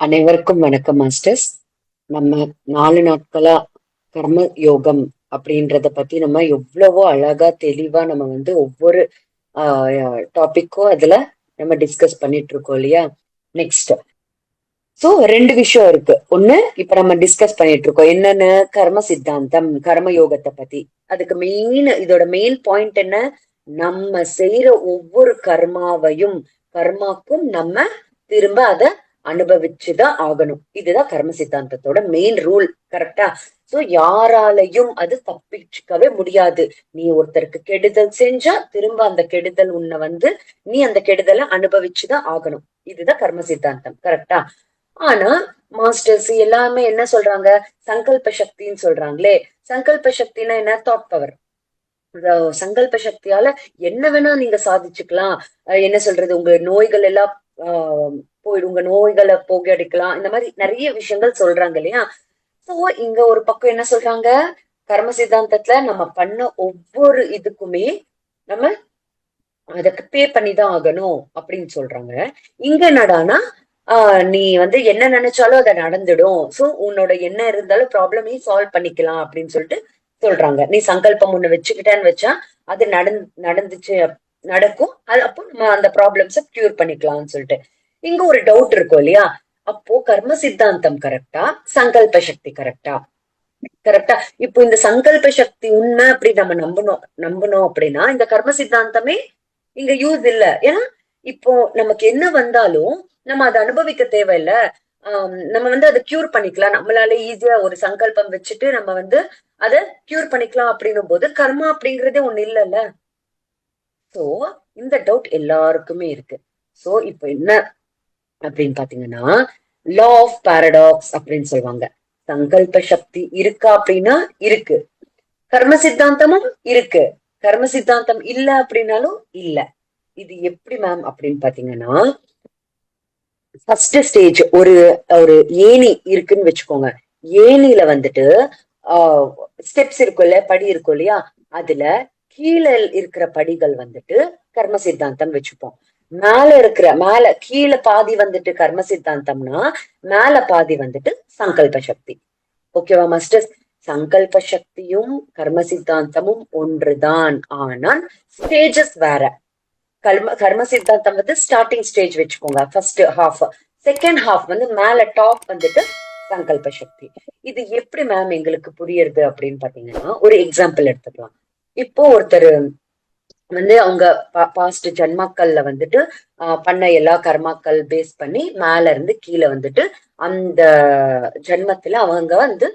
அனைவருக்கும் வணக்கம் மாஸ்டர்ஸ். நம்ம நாலு நாட்களா கர்ம யோகம் அப்படின்றத பத்தி நம்ம எவ்வளவோ அழகா தெளிவா நம்ம வந்து ஒவ்வொரு டாபிக்கும் அதுல நம்ம டிஸ்கஸ் பண்ணிட்டு இருக்கோம் இல்லையா? நெக்ஸ்ட் சோ ரெண்டு விஷயம் இருக்கு. ஒண்ணு இப்ப நம்ம டிஸ்கஸ் பண்ணிட்டு இருக்கோம் என்னென்ன கர்ம சித்தாந்தம் கர்ம யோகத்தை பத்தி. அதுக்கு மெயின் இதோட மெயின் பாயிண்ட் என்ன? நம்ம செய்யற ஒவ்வொரு கர்மாவையும் கர்மாக்கும் நம்ம திரும்ப அத அனுபவிச்சுதான் ஆகணும். இதுதான் கர்ம சித்தாந்தத்தோட மெயின் ரூல் கரெக்டா சோ யாராலையும் அது தப்பிச்சுக்கவே முடியாது. நீ ஒருத்தருக்கு கெடுதல் செஞ்சா திரும்ப அந்த கெடுதல் உன்னை வந்து நீ அந்த கெடுதலை அனுபவிச்சுதான் ஆகணும். இதுதான் கர்ம சித்தாந்தம் கரெக்டா ஆனா மாஸ்டர்ஸ் எல்லாமே என்ன சொல்றாங்க? சங்கல்ப சக்தின்னு சொல்றாங்களே? சங்கல்ப சக்தினா என்ன? தாட் பவர் சங்கல்ப சக்தியால என்ன வேணா நீங்க சாதிச்சுக்கலாம். என்ன சொல்றது? உங்க நோய்கள் எல்லாம் ஆஹ் போயிடும் உங்க நோய்களை போகடிக்கலாம் இந்த மாதிரி நிறைய விஷயங்கள் சொல்றாங்க இல்லையா? சோ இங்க ஒரு பக்கம் என்ன சொல்றாங்க? கர்ம சித்தாந்தத்துல நம்ம பண்ண ஒவ்வொரு இதுக்குமே நம்ம அதுக்கு பே பண்ணி தான் ஆகணும் அப்படின்னு சொல்றாங்க. இங்க நடானா ஆஹ் நீ வந்து என்ன நினைச்சாலும் அதை நடந்துடும். சோ உன்னோட என்ன இருந்தாலும் ப்ராப்ளமே சால்வ் பண்ணிக்கலாம் அப்படின்னு சொல்லிட்டு சொல்றாங்க. நீ சங்கல்பம் ஒண்ணு வச்சுக்கிட்டேன்னு வச்சா அது நடந் நடந்துச்சு நடக்கும். அது அப்போ நம்ம அந்த ப்ராப்ளம்ஸ கியூர் பண்ணிக்கலாம்னு சொல்லிட்டு. இங்க ஒரு டவுட் இருக்கும் இல்லையா? அப்போ கர்ம சித்தாந்தம் கரெக்டா சங்கல்ப சக்தி கரெக்டா கரெக்டா இப்போ இந்த சங்கல்ப சக்தி உண்மை அப்படி நம்ம நம்பணும் நம்பணும் அப்படின்னா இந்த கர்ம சித்தாந்தமே இங்க யூஸ் இல்ல. ஏன்னா இப்போ நமக்கு என்ன வந்தாலும் நம்ம அதை அனுபவிக்க தேவையில்ல. ஆஹ் நம்ம வந்து அதை கியூர் பண்ணிக்கலாம். நம்மளால ஈஸியா ஒரு சங்கல்பம் வச்சுட்டு நம்ம வந்து அத கியூர் பண்ணிக்கலாம் அப்படின்னும் போது கர்மா அப்படிங்கறதே ஒண்ணு இல்லைல்ல. சோ இந்த டவுட் எல்லாருக்குமே இருக்கு. சோ இப்ப என்ன அப்படின்னு பாத்தீங்கன்னா லா ஆஃப் பாரடாக்ஸ் அப்படின்னு சொல்லுவாங்க. சங்கல்ப சக்தி இருக்கா அப்படின்னா இருக்கு. கர்ம சித்தாந்தமும் இருக்கு. கர்ம சித்தாந்தம் இல்ல அப்படின்னாலும் இல்ல. இது எப்படி மேம் அப்படின்னு பாத்தீங்கன்னா ஃபர்ஸ்ட் ஸ்டேஜ் ஒரு ஒரு ஏணி இருக்குன்னு வச்சுக்கோங்க. ஏணியில வந்துட்டு ஆஹ் ஸ்டெப்ஸ் இல்லையா படி இருக்கும் இல்லையா? அதுல கீழே இருக்கிற படிகள் வந்துட்டு கர்ம சித்தாந்தம் வச்சுப்போம். மேல இருக்கிற மேல கீழே பாதி வந்துட்டு கர்ம சித்தாந்தம்னா மேல பாதி வந்துட்டு சங்கல்ப சக்தி. ஓகேவா மாஸ்டர்ஸ் சங்கல்ப சக்தியும் கர்ம சித்தாந்தமும் ஒன்றுதான். ஆனால் ஸ்டேஜஸ் வேற. கர்ம கர்ம சித்தாந்தம் வந்து ஸ்டார்டிங் ஸ்டேஜ் வச்சுக்கோங்க ஃபர்ஸ்ட் ஹாஃப் செகண்ட் ஹாஃப் வந்து மேல டாப் வந்துட்டு சங்கல்ப சக்தி. இது எப்படி மேம் எங்களுக்கு புரியுறது அப்படின்னு பாத்தீங்கன்னா ஒரு எக்ஸாம்பிள் எடுத்துக்கலாம். இப்போ ஒருத்தர் வந்து அவங்க பாஸ்ட் ஜன்மாக்கள்ல வந்துட்டு பண்ண எல்லா கர்மாக்கள் பேஸ் பண்ணி மேல இருந்து கீழே வந்துட்டு அந்த ஜென்மத்துல அவங்க வந்து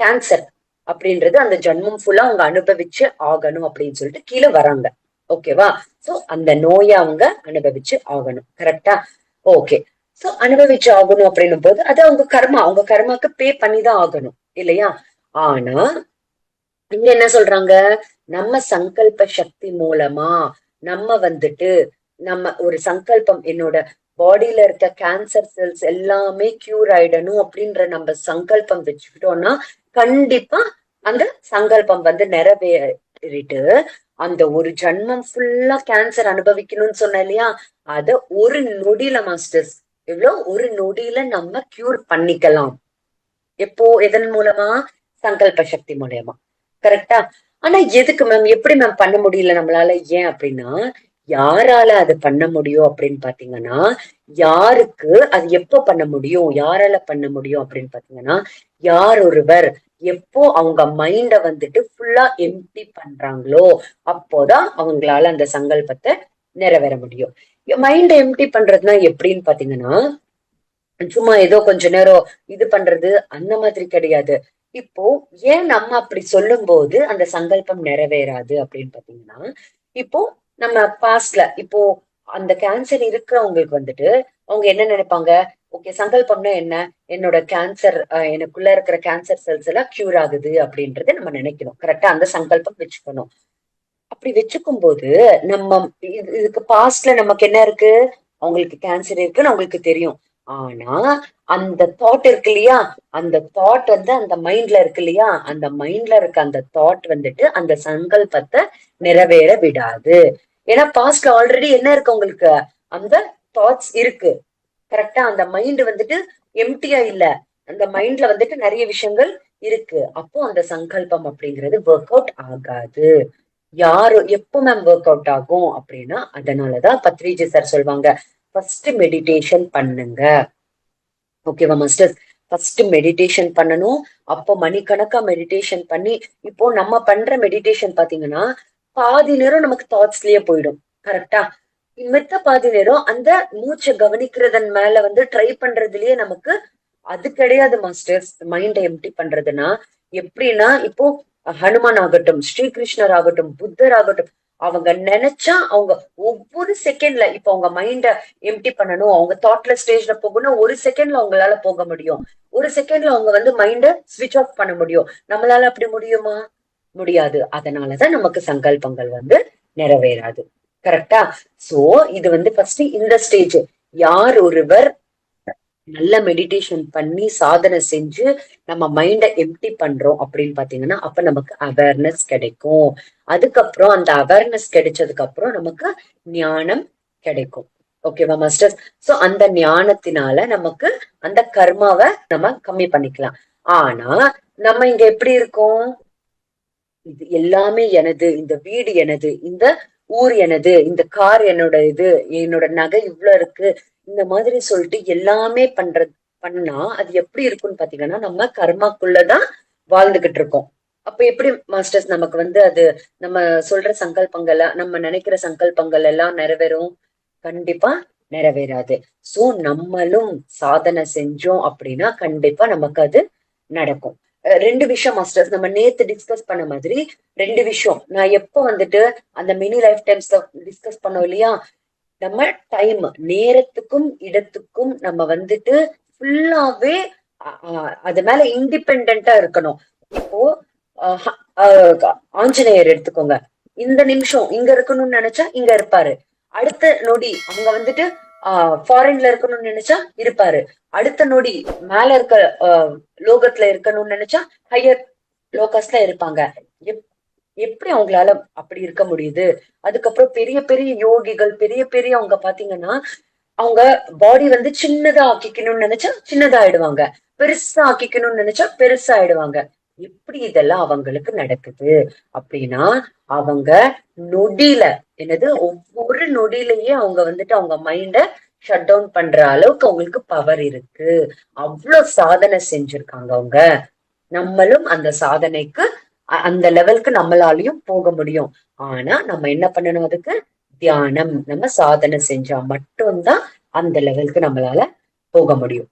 கேன்சர் அப்படின்றது அந்த ஜென்மம் ஃபுல்லா அவங்க அனுபவிச்சு ஆகணும் அப்படின்னு சொல்லிட்டு கீழே வராங்க. ஓகேவா சோ அந்த நோயை அவங்க அனுபவிச்சு ஆகணும். கரெக்டா ஓகே சோ அனுபவிச்சு ஆகணும் அப்படின்னும் போது அது அவங்க கர்மா. அவங்க கர்மாக்கு பே பண்ணி தான் ஆகணும். இல்லையா? ஆனா இங்க என்ன சொல்றாங்க? நம்ம சங்கல்ப சக்தி மூலமா நம்ம வந்துட்டு நம்ம ஒரு சங்கல்பம் என்னோட பாடியில இருக்க கேன்சர் செல்ஸ் எல்லாமே கியூர் ஆயிடணும் அப்படின்ற நம்ம சங்கல்பம் வச்சுக்கிட்டோம்னா கண்டிப்பா அந்த சங்கல்பம் வந்து நிறைவேறிட்டு அந்த ஒரு ஜன்மம் ஃபுல்லா கேன்சர் அனுபவிக்கணும்னு சொன்ன இல்லையா? அத ஒரு நொடியில மாஸ்டர்ஸ் எவ்வளவு ஒரு நொடியில நம்ம கியூர் பண்ணிக்கலாம். எப்போ எதன் மூலமா? சங்கல்ப சக்தி மூலயமா. கரெக்டா ஆனா எதுக்கு மேம் எப்படி மேம் பண்ண முடியல நம்மளால? ஏன் அப்படின்னா யாரால அது பண்ண முடியும் அப்படின்னு பாத்தீங்கன்னா யாருக்கு அது எப்போ பண்ண முடியும்? யாரால பண்ண முடியும் அப்படின்னு பாத்தீங்கன்னா யார் ஒருவர் எப்போ அவங்க மைண்ட வந்துட்டு ஃபுல்லா எம்டி பண்றாங்களோ அப்போதான் அவங்களால அந்த சங்கல்பத்தை நிறைவேற முடியும். மைண்ட எம்டி பண்றதுனா எப்படின்னு பாத்தீங்கன்னா சும்மா ஏதோ கொஞ்ச நேரம் இது பண்றது அந்த மாதிரி கிடையாது. இப்போ ஏன் நம்ம அப்படி சொல்லும் போது அந்த சங்கல்பம் நிறைவேறாது அப்படின்னு பாத்தீங்கன்னா இப்போ நம்ம பாஸ்ட்ல இப்போ அந்த கேன்சர் இருக்கிறவங்களுக்கு வந்துட்டு அவங்க என்ன நினைப்பாங்க? ஓகே சங்கல்பம்னா என்ன? என்னோட கேன்சர் எனக்குள்ள இருக்கிற கேன்சர் செல்ஸ் எல்லாம் கியூர் ஆகுது அப்படின்றத நம்ம நினைக்கணும். கரெக்டா அந்த சங்கல்பம் வச்சுக்கணும். அப்படி வச்சுக்கும் போது நம்ம இதுக்கு பாஸ்ட்ல நமக்கு என்ன இருக்கு? அவங்களுக்கு கேன்சர் இருக்குன்னு அவங்களுக்கு தெரியும். ஆனா அந்த தாட் இருக்கு இல்லையா? அந்த தாட் வந்து அந்த மைண்ட்ல இருக்கு இல்லையா? அந்த மைண்ட்ல இருக்க அந்த தாட் வந்துட்டு அந்த சங்கல்பத்தை நிறைவேற விடாது. ஏன்னா பாஸ்ட்ல ஆல்ரெடி என்ன இருக்கு உங்களுக்கு? அந்த தாட்ஸ் இருக்கு. கரெக்டா அந்த மைண்ட் வந்துட்டு எம்டியா இல்ல. அந்த மைண்ட்ல வந்துட்டு நிறைய விஷயங்கள் இருக்கு. அப்போ அந்த சங்கல்பம் அப்படிங்கிறது ஒர்க் அவுட் ஆகாது. யாரோ எப்போ மேம் ஒர்க் அவுட் ஆகும் அப்படின்னா அதனாலதான் பத்ரிஜி சார் சொல்லுவாங்க ஃபர்ஸ்ட் மெடிடேஷன் பண்ணுங்க. ஓகேவா மாஸ்டர் ஃபர்ஸ்ட் மெடிடேஷன் பண்ணணும். அப்போ மணிக்கணக்கா மெடிடேஷன் பண்ணி இப்போ நம்ம பண்ற மெடிடேஷன் பாத்தீங்கன்னா பாதி நேரம் நமக்கு தாட்ஸ்லயே போயிடும். கரெக்டா மித்த பாதி நேரம் அந்த மூச்சை கவனிக்கிறதன் மேல வந்து ட்ரை பண்றதுலயே நமக்கு அது கிடையாது மாஸ்டர்ஸ் மைண்டை எம்டி பண்றதுன்னா எப்படின்னா இப்போ ஹனுமான் ஆகட்டும் ஸ்ரீகிருஷ்ணர் ஆகட்டும் புத்தர் ஆகட்டும் அவங்க நினைச்சா அவங்க ஒவ்வொரு செகண்ட்ல இப்ப அவங்க மைண்ட எம்டி பண்ணணும் அவங்க தாட்ல ஸ்டேஜ்ல போகணும் ஒரு செகண்ட்ல அவங்களால போக முடியும். ஒரு செகண்ட்ல அவங்க வந்து மைண்ட ஸ்விட்ச் ஆஃப் பண்ண முடியும். நம்மளால அப்படி முடியுமா? முடியாது. அதனாலதான் நமக்கு சங்கல்பங்கள் வந்து நிறைவேறாது. கரெக்டா சோ இது வந்து ஃபர்ஸ்ட் இந்த ஸ்டேஜ் யார் ஒருவர் நல்ல மெடிடேஷன் பண்ணி சாதனை செஞ்சு நம்ம மைண்ட எம்டி பண்றோம் அப்படின்னு பாத்தீங்கன்னா அப்ப நமக்கு அவேர்னஸ் கிடைக்கும். அதுக்கப்புறம் அந்த அவேர்னஸ் கிடைச்சதுக்கு அப்புறம் நமக்கு ஞானம் கிடைக்கும். ஓகேவா மாஸ்டர்ஸ் சோ அந்த ஞானத்தினால நமக்கு அந்த கர்மாவை நம்ம கம்மி பண்ணிக்கலாம். ஆனா நம்ம இங்க எப்படி இருக்கோம்? இது எல்லாமே எனது இந்த வீடு எனது இந்த ஊர் எனது இந்த கார் என்னோட இது என்னோட நகை இவ்வளவு இருக்கு இந்த மாதிரி சொல்லிட்டு எல்லாமே பண்றது பண்ணா அது எப்படி இருக்கும்னு பாத்தீங்கன்னா நம்ம கர்மாக்குள்ளதான் வாழ்ந்துகிட்டு இருக்கோம். அப்ப எப்படி மாஸ்டர்ஸ் நமக்கு வந்து அது நம்ம சொல்ற சங்கல்பங்கள் நம்ம நினைக்கிற சங்கல்பங்கள் எல்லாம் நிறைவேறும்? கண்டிப்பா நிறைவேறாது. சோ நம்மளும் சாதனை செஞ்சோம் அப்படின்னா கண்டிப்பா நமக்கு அது நடக்கும். ரெண்டு விஷயம் மாஸ்டர்ஸ் நம்ம நேத்து டிஸ்கஸ் பண்ண மாதிரி ரெண்டு விஷயம். நான் எப்ப வந்துட்டு அந்த மினி லைஃப் டைம்ஸ் டிஸ்கஸ் பண்ணோம் இல்லையா? நம்ம டைம் நேரத்துக்கும் இடத்துக்கும் நம்ம வந்துட்டு ஃபுல்லாவே அது மேல இண்டிபெண்டா இருக்கணும். இப்போ ஆஞ்சநேயர் எடுத்துக்கோங்க. இந்த நிமிஷம் இங்க இருக்கணும்னு நினைச்சா இங்க இருப்பாரு. அடுத்த நொடி அங்க வந்துட்டு ஆஹ் ஃபாரின்ல இருக்கணும்னு நினைச்சா இருப்பாரு. அடுத்த நொடி மேல இருக்க லோகத்துல இருக்கணும்னு நினைச்சா ஹையர் லோகஸ்ல இருப்பாங்க. எப்படி அவங்களால அப்படி இருக்க முடியுது? அதுக்கப்புறம் பெரிய பெரிய யோகிகள் பெரிய பெரிய அவங்க பாத்தீங்கன்னா அவங்க பாடி வந்து சின்னதா ஆக்கிக்கணும்னு நினைச்சா சின்னதா ஆயிடுவாங்க பெருசா ஆக்கிக்கணும்னு நினைச்சா பெருசா ஆயிடுவாங்க எப்படி இதெல்லாம் அவங்களுக்கு நடக்குது? அப்படின்னா அவங்க நொடியில என்னது? ஒவ்வொரு நொடியிலயே அவங்க வந்துட்டு அவங்க மைண்ட ஷட் டவுன் பண்ற அளவுக்கு அவங்களுக்கு பவர் இருக்கு. அவ்வளவு சாதனை செஞ்சிருக்காங்க அவங்க. நம்மளும் அந்த சாதனைக்கு அந்த லெவலுக்கு நம்மளாலையும் போக முடியும். ஆனா நம்ம என்ன பண்ணணும் அதுக்கு? தியானம். நம்ம சாதனை செஞ்சா மட்டும்தான் அந்த லெவலுக்கு நம்மளால போக முடியும்.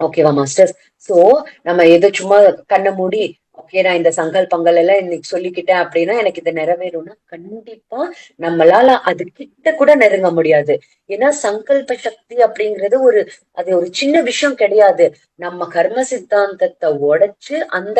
ஓகேவா மாஸ்டர்ஸ் சோ நம்ம எது சும்மா கண்ணை மூடி ஓகே நான் இந்த சங்கல்பங்கள் எல்லாம் இன்னைக்கு சொல்லிக்கிட்டேன் அப்படின்னா எனக்கு இது நிறைவேறும்னா கண்டிப்பா நம்மளால அது கிட்ட கூட நெருங்க முடியாது. ஏன்னா சங்கல்ப சக்தி அப்படிங்கிறது ஒரு அது ஒரு சின்ன விஷயம் கிடையாது. நம்ம கர்ம சித்தாந்தத்தை உடைச்சு அந்த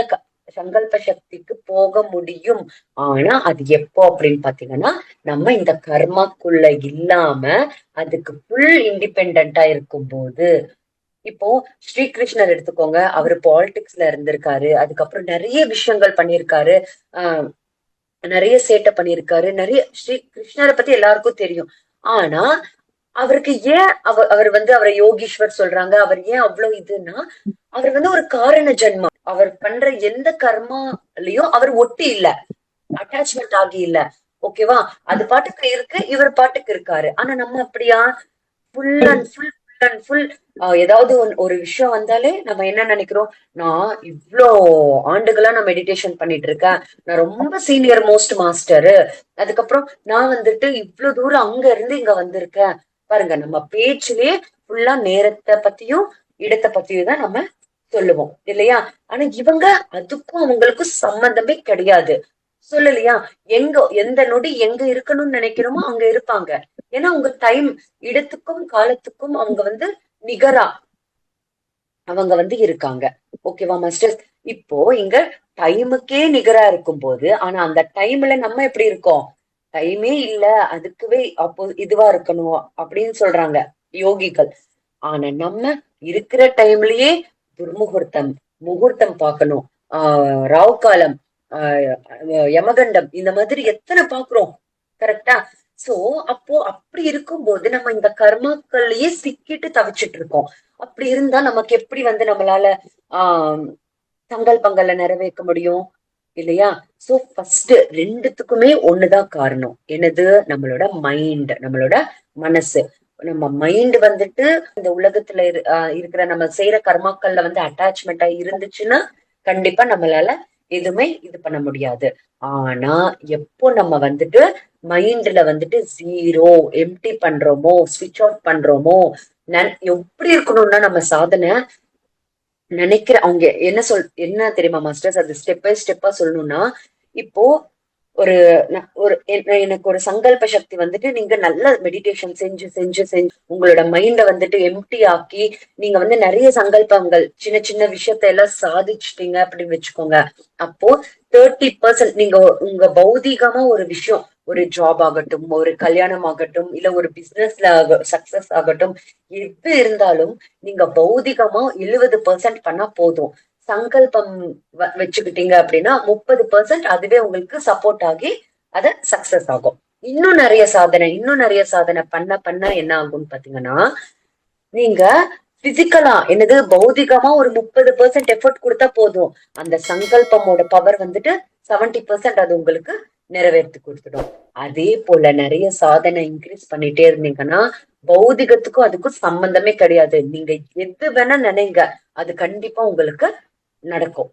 சங்கல்ப சக்திக்கு போக முடியும். ஆனா அது எப்போ அப்படின்னு பாத்தீங்கன்னா நம்ம இந்த கர்மாக்குள்ள இல்லாம அதுக்கு ஃபுல் இண்டிபெண்டா இருக்கும்போது. இப்போ ஸ்ரீகிருஷ்ணர் எடுத்துக்கோங்க அவரு பாலிடிக்ஸ்ல இருந்திருக்காரு. அதுக்கப்புறம் நிறைய விஷயங்கள் பண்ணியிருக்காரு. ஆஹ் நிறைய சேட்டை பண்ணிருக்காரு நிறைய ஸ்ரீ கிருஷ்ணரை பத்தி எல்லாருக்கும் தெரியும். ஆனா அவருக்கு ஏன் அவர் அவர் வந்து அவரை யோகீஸ்வர் சொல்றாங்க அவர் ஏன் அவ்வளவு இதுன்னா அவர் வந்து ஒரு காரண ஜென்மம். அவர் பண்ற எந்த கர்மாலையும் அவர் ஒட்டி இல்ல. அட்டாச்மெண்ட் ஆகி இல்ல. ஓகேவா அது பாட்டுக்கு இருக்கு இவர் பாட்டுக்கு இருக்காரு. ஆனா நம்ம அப்படியா? Full and full full and full ஏதாவது ஒரு விஷயம் வந்தாலே நம்ம என்ன நினைக்கிறோம்? நான் இவ்வளோ ஆண்டுகளா நான் மெடிடேஷன் பண்ணிட்டு இருக்கேன். நான் ரொம்ப சீனியர் மோஸ்ட் மாஸ்டரு அதுக்கப்புறம் நான் வந்துட்டு இவ்வளவு தூரம் அங்க இருந்து இங்க வந்திருக்கேன். பாருங்க நம்ம பேச்சுலயே ஃபுல்லா நேரத்தை பத்தியும் இடத்தை பத்தியும் தான் நம்ம சொல்லுவோம் இல்லையா? ஆனா இவங்க அதுக்கும் அவங்களுக்கும் சம்பந்தமே கிடையாது. சொல்லலையா? எங்க எந்த நொடி எங்க இருக்கணும்னு நினைக்கிறோமோ அங்க இருப்பாங்க. ஏன்னா அவங்க டைம் இடத்துக்கும் காலத்துக்கும் அவங்க வந்து நிகரா. அவங்க வந்து இருக்காங்க. ஓகேவா மாஸ்டர் இப்போ இங்க டைமுக்கே நிகரா இருக்கும் போது ஆனா அந்த டைம்ல நம்ம எப்படி இருக்கோம்? டைமே இல்ல அதுக்குவே அப்போ இதுவா இருக்கணும் அப்படின்னு சொல்றாங்க யோகிகள். ஆனா நம்ம இருக்கிற டைம்லயே துர்முகூர்த்தம் முகூர்த்தம் பார்க்கணும். ஆஹ் ராவ் காலம் ஆஹ் யமகண்டம் இந்த மாதிரி எத்தனை பாக்குறோம் கரெக்டா சோ அப்போ அப்படி இருக்கும்போது நம்ம இந்த கர்மாக்கள்லயே சிக்கிட்டு தவிச்சிட்டு இருக்கோம். அப்படி இருந்தா நமக்கு எப்படி வந்து நம்மளால ஆஹ் தங்கல் பங்கல்ல நிறைவேற்ற முடியும்? இல்லையா? சோ ஃபர்ஸ்ட் ரெண்டுத்துக்குமே ஒண்ணுதான் காரணம். என்னது? நம்மளோட மைண்ட் நம்மளோட மனசு. நம்ம மைண்ட் வந்துட்டு இந்த உலகத்துல இருக்கிற நம்ம செய்யற கர்மாக்கள்ல வந்து அட்டாச்மெண்டா இருந்துச்சுன்னா கண்டிப்பா நம்மளால எதுவுமே இது பண்ண முடியாது. ஆனா எப்போ நம்ம வந்துட்டு மைண்ட்ல வந்துட்டு ஜீரோ எம்டி பண்றோமோ ஸ்விட்ச் ஆஃப் பண்றோமோ எப்படி இருக்கணும்னா நம்ம சாதனை நினைக்கிற அவங்க என்ன சொல் என்ன தெரியுமா மாஸ்டர்ஸ் அது ஸ்டெப் பை ஸ்டெப்பா சொல்லணும்னா இப்போ ஒரு ஒரு எனக்கு ஒரு சங்கல்ப சக்தி வந்துட்டு நீங்க நல்ல மெடிடேஷன் செஞ்சு செஞ்சு செஞ்சு உங்களோட மைண்ட வந்துட்டு எம்டி ஆக்கி நீங்க வந்து நிறைய சங்கல்பங்கள் சின்ன சின்ன விஷயத்த எல்லாம் சாதிச்சிட்டீங்க அப்படின்னு வச்சுக்கோங்க. அப்போ தேர்ட்டி பர்சன்ட் நீங்க உங்க பௌதிகமா ஒரு விஷயம் ஒரு ஜாப் ஆகட்டும் ஒரு கல்யாணம் ஆகட்டும் இல்ல ஒரு பிசினஸ்ல சக்சஸ் ஆகட்டும் எது இருந்தாலும் நீங்க பௌதிகமா எழுபது பர்சன்ட் பண்ணா போதும். சங்கல்பம் வச்சுக்கிட்டீங்க அப்படின்னா முப்பது பர்சன்ட் அதுவே உங்களுக்கு சப்போர்ட் ஆகி அத சக்சஸ் ஆகும். இன்னும் நிறைய சாதனை இன்னும் நிறைய சாதனை பண்ண பண்ண என்ன ஆகும்னு பாத்தீங்கன்னா நீங்க பிசிக்கலா என்னது பௌதிகமா ஒரு முப்பது பர்சன்ட் எஃபர்ட் கொடுத்தா போதும். அந்த சங்கல்பமோட பவர் வந்துட்டு செவன்டி பெர்சென்ட் அது உங்களுக்கு நிறைவேற்றி கொடுத்துடும். அதே போல நிறைய சாதனை இன்க்ரீஸ் பண்ணிட்டே இருந்தீங்கன்னா பௌதிகத்துக்கும் அதுக்கும் சம்பந்தமே கிடையாது. நீங்க எது வேணா நினைங்க. அது கண்டிப்பா உங்களுக்கு நடக்கும்.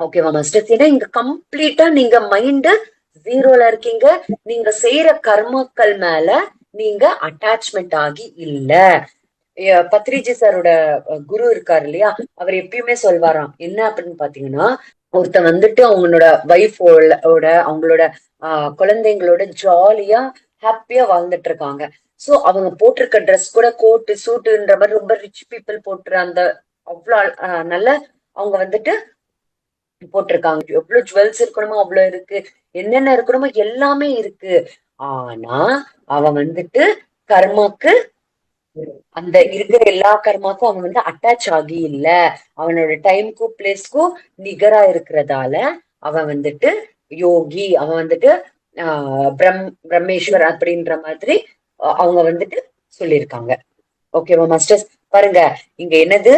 ஓகேவா மாஸ்டர்ஸ் ஏன்னா இங்க கம்ப்ளீட்டா நீங்க மைண்ட் ஜீரோல இருக்கீங்க. நீங்க செய்யற கர்மாக்கள் மேல நீங்க அட்டாச்மெண்ட் ஆகி இல்ல. பத்ரிஜி சாரோட குரு இருக்காரு இல்லையா? அவர் எப்பயுமே சொல்வாராம். என்ன அப்படின்னு பாத்தீங்கன்னா ஒருத்த வந்துட்டு அவங்களோட ஒய்ஃபோட அவங்களோட ஆஹ் குழந்தைங்களோட ஜாலியா ஹாப்பியா வாழ்ந்துட்டு இருக்காங்க சோ அவங்க போட்டிருக்க ட்ரெஸ் கூட கோட்டு சூட்டுன்ற மாதிரி ரொம்ப ரிச் பீப்புள் போட்டுற அந்த அவ்வளவு நல்ல அவங்க வந்துட்டு போட்டிருக்காங்க. எவ்வளவு ஜுவல்ஸ் இருக்கணுமோ அவ்வளவு இருக்கு. என்னென்ன இருக்கணுமோ எல்லாமே இருக்கு. ஆனா அவன் வந்துட்டு கர்மாக்கு அந்த இருக்கிற எல்லா கர்மாக்கும் அவன் வந்து அட்டாச் ஆகி இல்ல. அவனோட டைம்க்கும் பிளேஸ்க்கும் நிகரா இருக்கிறதால அவன் வந்துட்டு யோகி அவன் வந்துட்டு ஆஹ் பிரம் பிரம்மேஸ்வர் அப்படின்ற மாதிரி அவங்க வந்துட்டு சொல்லியிருக்காங்க. ஓகேவா மாஸ்டர்ஸ் பாருங்க இங்க என்னது?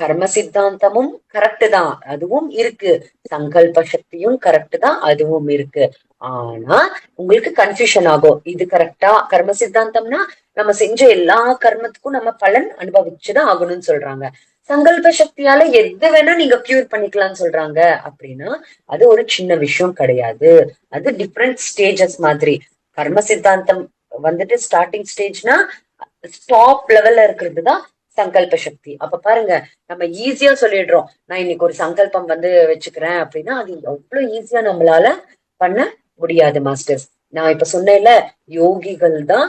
கர்ம சித்தாந்தமும் கரெக்ட் தான். அதுவும் இருக்கு. சங்கல்ப சக்தியும் கரெக்ட் தான். அதுவும் இருக்கு. ஆனா உங்களுக்கு கன்ஃபியூஷன் ஆகும். இது கரெக்டா கர்ம சித்தாந்தம்னா நம்ம செஞ்ச எல்லா கர்மத்துக்கும் நம்ம பலன் அனுபவிச்சுதான் ஆகணும்னு சொல்றாங்க. சங்கல்ப சக்தியால எது வேணா நீங்க கியூர் பண்ணிக்கலாம்னு சொல்றாங்க. அப்படின்னா அது ஒரு சின்ன விஷயம் கிடையாது. அது டிஃப்ரெண்ட் ஸ்டேஜஸ் மாதிரி. கர்ம சித்தாந்தம் வந்துட்டு ஸ்டார்டிங் ஸ்டேஜ்னா ஸ்டாப் லெவல்ல இருக்கிறது தான் சங்கல்ப சக்தி. அப்ப பாருங்க நம்ம ஈஸியா சொல்லிடுறோம். நான் இன்னைக்கு ஒரு சங்கல்பம் வந்து வச்சுக்கிறேன் அப்படின்னா அது எவ்வளவு ஈஸியா நம்மளால பண்ண முடியாது மாஸ்டர்ஸ் நான் இப்ப சொன்னேன்ல யோகிகள் தான்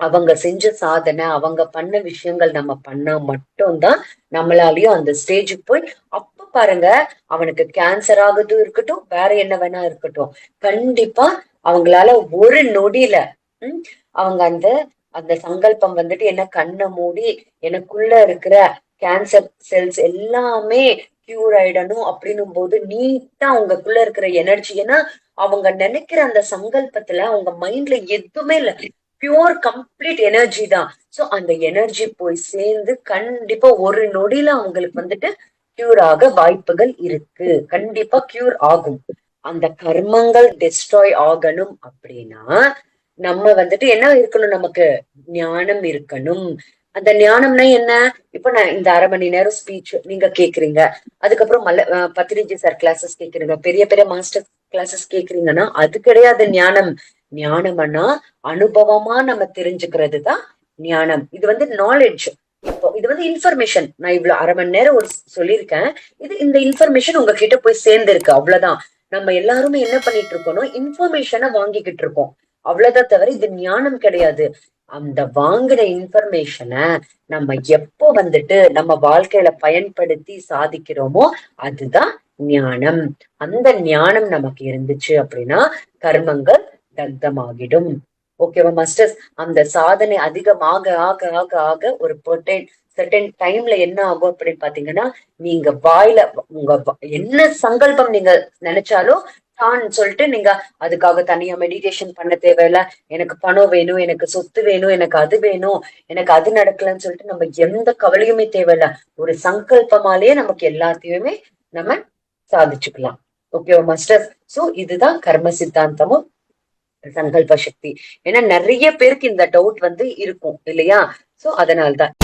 அவங்க செஞ்ச சாதனை அவங்க பண்ண விஷயங்கள் நம்ம பண்ணா மட்டும்தான் நம்மளாலயும் அந்த ஸ்டேஜுக்கு போய் அப்ப பாருங்க அவனுக்கு கேன்சர் ஆகுது இருக்கட்டும் வேற என்ன வேணா இருக்கட்டும். கண்டிப்பா அவங்களால ஒரு நொடியில உம் அவங்க அந்த அந்த சங்கல்பம் வந்துட்டு என்ன கண்ணை மூடி எனக்குள்ள இருக்கிற கேன்சர் செல்ஸ் எல்லாமே கியூர் ஆயிடணும் அப்படின்னும் போது நீட்டா அவங்களுக்குள்ள இருக்கிற எனர்ஜி ஏன்னா அவங்க நினைக்கிற அந்த சங்கல்பத்துல அவங்க மைண்ட்ல எதுவுமே இல்லை. பியூர் கம்ப்ளீட் எனர்ஜி தான். சோ அந்த எனர்ஜி போய் சேர்ந்து கண்டிப்பா ஒரு நொடியில அவங்களுக்கு வந்துட்டு கியூர் ஆக வாய்ப்புகள் இருக்கு. கண்டிப்பா கியூர் ஆகும். அந்த கர்மங்கள் டெஸ்ட்ராய் ஆகணும் அப்படின்னா நம்ம வந்துட்டு என்ன இருக்கணும்? நமக்கு ஞானம் இருக்கணும். அந்த ஞானம்னா என்ன? இப்ப நான் இந்த அரை மணி நேரம் ஸ்பீச் நீங்க கேக்குறீங்க. அதுக்கப்புறம் மல்ல பத்திரிஜி சார் கிளாஸஸ் கேக்குறீங்க. பெரிய பெரிய மாஸ்டர் கிளாஸஸ் கேக்குறீங்கன்னா அது கிடையாது ஞானம். ஞானம்னா அனுபவமா நம்ம தெரிஞ்சுக்கிறது தான் ஞானம். இது வந்து நாலேஜ் இப்போ இது வந்து இன்ஃபர்மேஷன் நான் இவ்வளவு அரை மணி நேரம் ஒரு சொல்லியிருக்கேன். இது இந்த இன்ஃபர்மேஷன் உங்ககிட்ட போய் சேர்ந்திருக்கு. அவ்வளவுதான். நம்ம எல்லாருமே என்ன பண்ணிட்டு இருக்கோம்னா இன்ஃபர்மேஷனை வாங்கிக்கிட்டு இருக்கோம். அவ்வளவுதான் தவிர இது ஞானம் கிடையாது. அந்த வாங்கின இன்ஃபர்மேஷனை நம்ம எப்போ வந்துட்டு நம்ம வாழ்க்கையில பயன்படுத்தி சாதிக்கிறோமோ அதுதான் ஞானம். அந்த ஞானம் நமக்கு இருந்துச்சு அப்படின்னா கர்மங்கள் தக்தமாகிடும் ஓகேவா மாஸ்டர்ஸ் அந்த சாதனை அதிகமாக ஆக ஆக ஆக ஒரு பொர்டைன் டைம்ல என்ன ஆகும் அப்படின்னு பாத்தீங்கன்னா நீங்க வாயில உங்க என்ன சங்கல்பம் நீங்க நினைச்சாலும் தான் சொல்லிட்டு நீங்க அதுக்காக தனியா மெடிடேஷன் பண்ண தேவையில்ல. எனக்கு பணம் வேணும் எனக்கு சொத்து வேணும் எனக்கு அது வேணும் எனக்கு அது நடக்கலன்னு சொல்லிட்டு நம்ம எந்த கவலையுமே தேவையில்ல. ஒரு சங்கல்பமாலேயே நமக்கு எல்லாத்தையுமே நம்ம சாதிச்சுக்கலாம். ஓகேவா மாஸ்டர் சோ இதுதான் கர்ம சித்தாந்தமும் சங்கல்ப சக்தி. ஏன்னா நிறைய பேருக்கு இந்த டவுட் வந்து இருக்கும் இல்லையா? சோ அதனால்தான்.